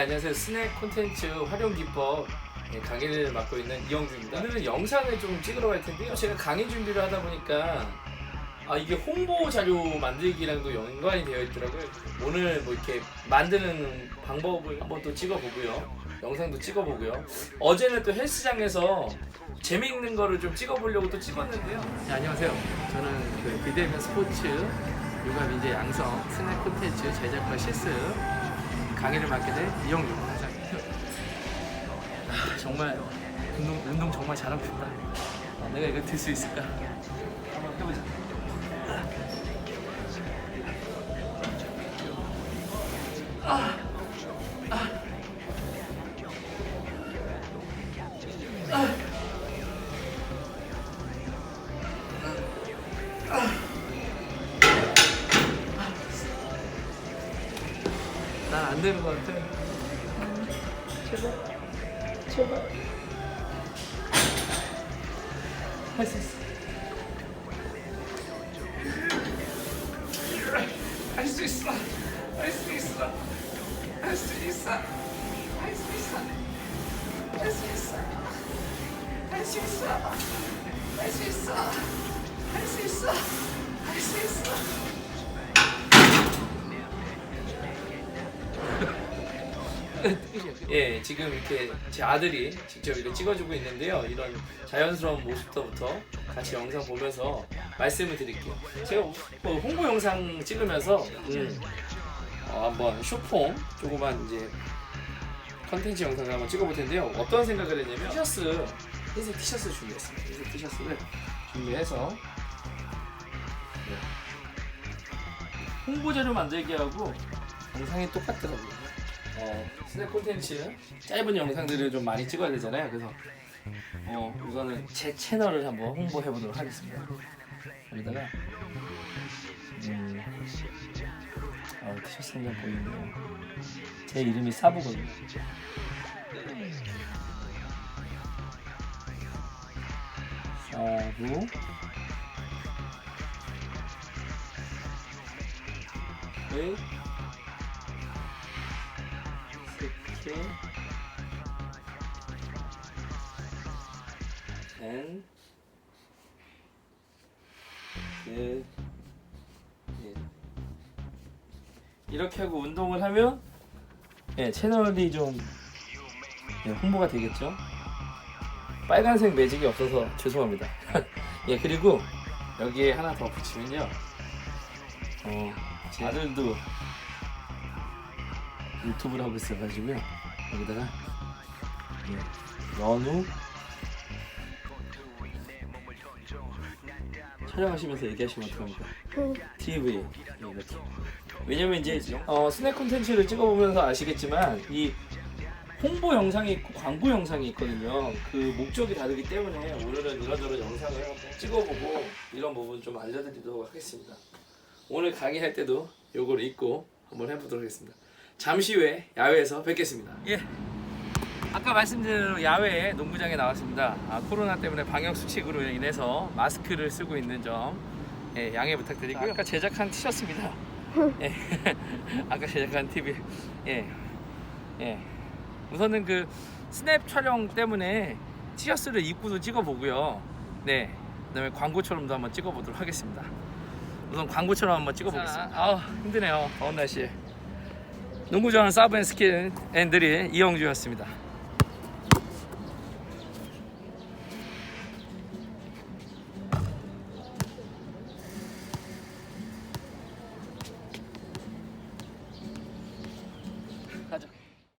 안녕하세요. 스낵 콘텐츠 활용 기법 예, 강의를 맡고 있는 이영주입니다. 오늘은 영상을 좀 찍으러 갈 텐데요. 제가 강의 준비를 하다 보니까 아 이게 홍보 자료 만들기랑도 연관이 되어 있더라고요. 오늘 뭐 이렇게 만드는 방법을 한번 또 찍어보고요. 영상도 찍어보고요. 어제는 또 헬스장에서 재미있는 거를 좀 찍어보려고 또 찍었는데요. 네, 안녕하세요. 저는 그 비대면 스포츠 요가 민재 양성 스낵 콘텐츠 제작과 실습 강의를 맡게 된 이영주 원장입니다. 아, 정말 운동, 운동 정말 잘하고 싶다. 아, 내가 이거 들 수 있을까? 한번 해보자. 난안 되는 것 같아. 제발, 제발. 할 수 있어. 할 수 있어. 할 수 있어. 할 수 있어. 할 수 있어. 할 수 있어. 할 수 있어. 예, 지금 이렇게 제 아들이 직접 이렇게 찍어주고 있는데요. 이런 자연스러운 모습부터 같이 영상 보면서 말씀을 드릴게요. 제가 뭐 홍보 영상 찍으면서 음, 어, 한번 쇼폼 조그만 이제 컨텐츠 영상을 한번 찍어볼 텐데요. 어떤 생각을 했냐면 티셔츠, 흰색 티셔츠 준비했습니다. 흰색 티셔츠를 준비해서 네. 홍보 자료 만들기 하고 영상이 똑같더라고요. 어, 스냅 콘텐츠 짧은 영상들을 좀 많이 찍어야 되잖아요. 그래서 어, 우선은 제 채널을 한번 홍보해 보도록 하겠습니다. 여기다가 음, 어, 티셔츠 한장 보이네요. 제 이름이 사부거든요. 사부 의 앤 그, 예. 이렇게 하고 운동을 하면 예, 채널이 좀 예, 홍보가 되겠죠. 빨간색 매직이 없어서 죄송합니다. 예 그리고 여기에 하나 더 붙이면요. 어, 제 아들도 유튜브를 하고 있어가지고요. 여기다가 예, 연우 촬영하시면서 얘기하시면 어떡합니까? TV 예, 이렇게 왜냐면 이제 어, 스낵 콘텐츠를 찍어보면서 아시겠지만 이 홍보 영상이 있고 광고 영상이 있거든요. 그 목적이 다르기 때문에 오늘은 이런저런 영상을 찍어보고 이런 부분 좀 알려드리도록 하겠습니다. 오늘 강의할 때도 요거를 입고 한번 해보도록 하겠습니다. 잠시 후에 야외에서 뵙겠습니다. 예. 아까 말씀드린 대로 야외에 농구장에 나왔습니다. 아, 코로나 때문에 방역 수칙으로 인해서 마스크를 쓰고 있는 점 예, 양해 부탁드리고요. 아까 제작한 티셔츠입니다. 예. 아까 제작한 TV. 예. 예. 우선은 그 스냅 촬영 때문에 티셔츠를 입고도 찍어보고요. 네. 그다음에 광고처럼도 한번 찍어보도록 하겠습니다. 우선 광고처럼 한번 찍어보겠습니다. 아, 힘드네요. 더운 날씨에. 농구 좋아하는 사브 앤 스킨 앤들이 이영주였습니다.